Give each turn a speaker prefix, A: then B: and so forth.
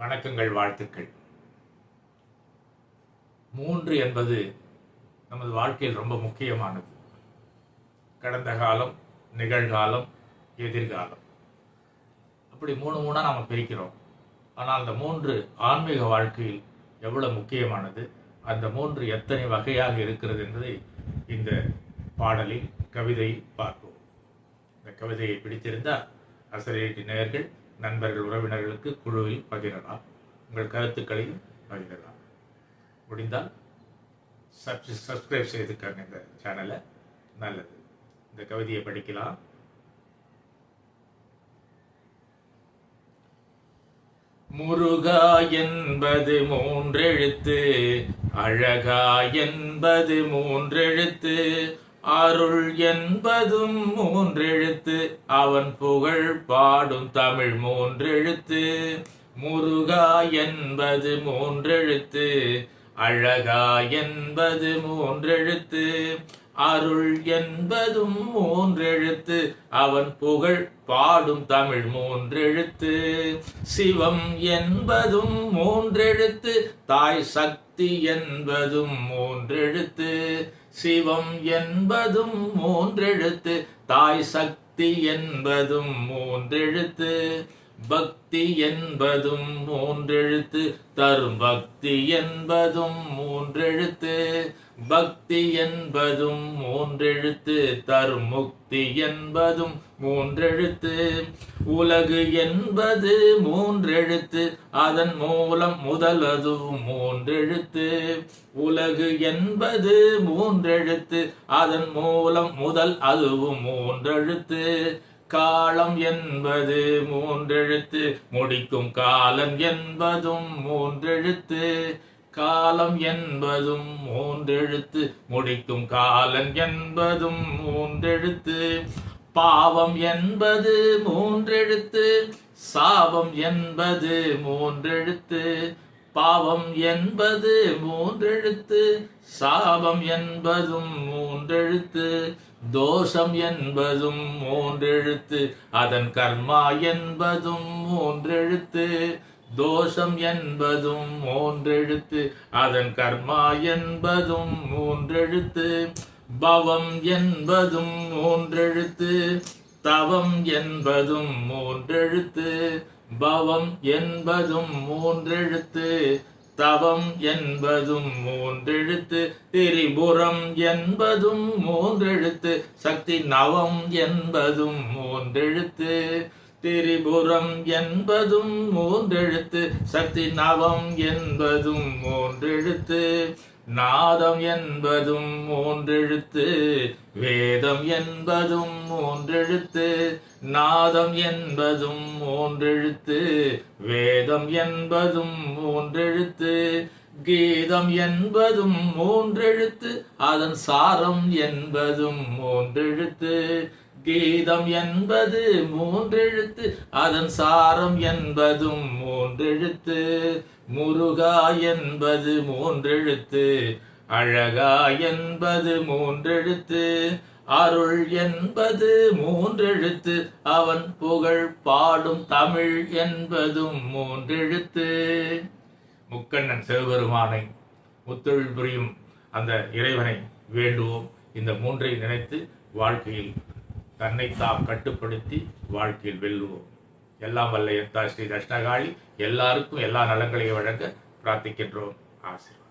A: வணக்கங்கள் வாழ்த்துக்கள். மூன்று என்பது நமது வாழ்க்கையில் ரொம்ப முக்கியமானது. கடந்த காலம் நிகழ்காலம் எதிர்காலம். அப்படி மூணு மூணாக நாம் பிரிக்கிறோம். ஆனால் அந்த மூன்று ஆன்மீக வாழ்க்கையில் எவ்வளவு முக்கியமானது அந்த மூன்று எத்தனை வகையாக இருக்கிறது என்பதை இந்த பாடலில் கவிதையில் பார்ப்போம். இந்த கவிதையை பிடித்திருந்தால் அசரேட்டி நேயர்கள் நண்பர்கள் உறவினர்களுக்கு குழுவில் பகிரலாம். உங்கள் கருத்துக்களையும் பகிரலாம். முடிந்தால் சப்ஸ் சப்ஸ்கிரைப் செய்துக்காங்க இந்த சேனலை நல்லது. இந்த கவிதையை படிக்கலாம். முருகா என்பது மூன்றெழுத்து அழகா என்பது மூன்றெழுத்து அருள் என்பதும் மூன்றெழுத்து. அவன் புகழ் பாடும் தமிழ் மூன்றெழுத்து. முருகா என்பது மூன்றெழுத்து. அழகா என்பது மூன்றெழுத்து. அருள் என்பதும் மூன்றெழுத்து. அவன் புகழ் பாடும் தமிழ் மூன்றெழுத்து. சிவம் என்பதும் மூன்றெழுத்து. தாய் சக்தி என்பதும் மூன்றெழுத்து. சிவம் என்பதும் மூன்றெழுத்து. தாய் சக்தி என்பதும் மூன்றெழுத்து. பக்தி என்பதும் மூன்றெழுத்து. தரும் பக்தி என்பதும் மூன்றெழுத்து. பக்தி என்பதும் மூன்றெழுத்து. தரும் முக்தி என்பதும் மூன்றெழுத்து. உலகு என்பது மூன்றெழுத்து. அதன் மூலம் முதலதும் மூன்றெழுத்து. உலகு என்பது மூன்றெழுத்து. அதன் மூலம் முதல் அதுவும் மூன்றெழுத்து. காலம் என்பது மூன்றெழுத்து முடிக்கும் காலம் என்பதும் மூன்றெழுத்து. காலம் என்பதும் மூன்றெழுத்து முடிக்கும் காலம் என்பதும் மூன்றெழுத்து. பாவம் என்பது மூன்றெழுத்து சாபம் என்பது மூன்றெழுத்து. பாவம் என்பது மூன்றெழுத்து சாபம் என்பதும் மூன்றெழுத்து தோஷம் என்பதும் மூன்றெழுத்து அதன் கர்மா என்பதும் மூன்றெழுத்து தோஷம் என்பதும் மூன்றெழுத்து அதன் கர்மா என்பதும் மூன்றெழுத்து பவம் என்பதும் மூன்றெழுத்து தவம் என்பதும் மூன்றெழுத்து பவம் என்பதும் மூன்றெழுத்து தவம் என்பதும் மூன்றெழுத்து திரிபுரம் என்பதும் மூன்றெழுத்து சக்தி நவம் என்பதும் மூன்றெழுத்து திரிபுரம் என்பதும் மூன்றெழுத்து சக்தி நவம் என்பதும் மூன்றெழுத்து. நாதம் என்பதும் மூன்றெழுத்து வேதம் என்பதும் மூன்றெழுத்து நாதம் என்பதும் மூன்றெழுத்து வேதம் என்பதும் மூன்றெழுத்து கீதம் என்பதும் மூன்றெழுத்து அதன் சாரம் என்பதும் மூன்றெழுத்து கீதம் என்பது மூன்றெழுத்து அதன் சாரம் என்பதும் மூன்றெழுத்து. முருகா என்பது மூன்றெழுத்து அழகா என்பது மூன்றெழுத்து. அருள் என்பது மூன்றெழுத்து அவன் புகழ் பாடும் தமிழ் என்பதும் மூன்றெழுத்து. முக்கண்ணன் சிவபெருமானை முத்தொழில் புரியும் அந்த இறைவனை வேண்டுவோம். இந்த மூன்றை நினைத்து வாழ்க்கையில் தன்னைத்தான் கட்டுப்படுத்தி வாழ்க்கையில் வெல்லுவோம். எல்லாம் வல்ல எத்தா ஸ்ரீ தஷ்ணகாளி எல்லாருக்கும் எல்லா நலங்களையும் வழங்க பிரார்த்திக்கின்றோம். ஆசீர்வாதம்.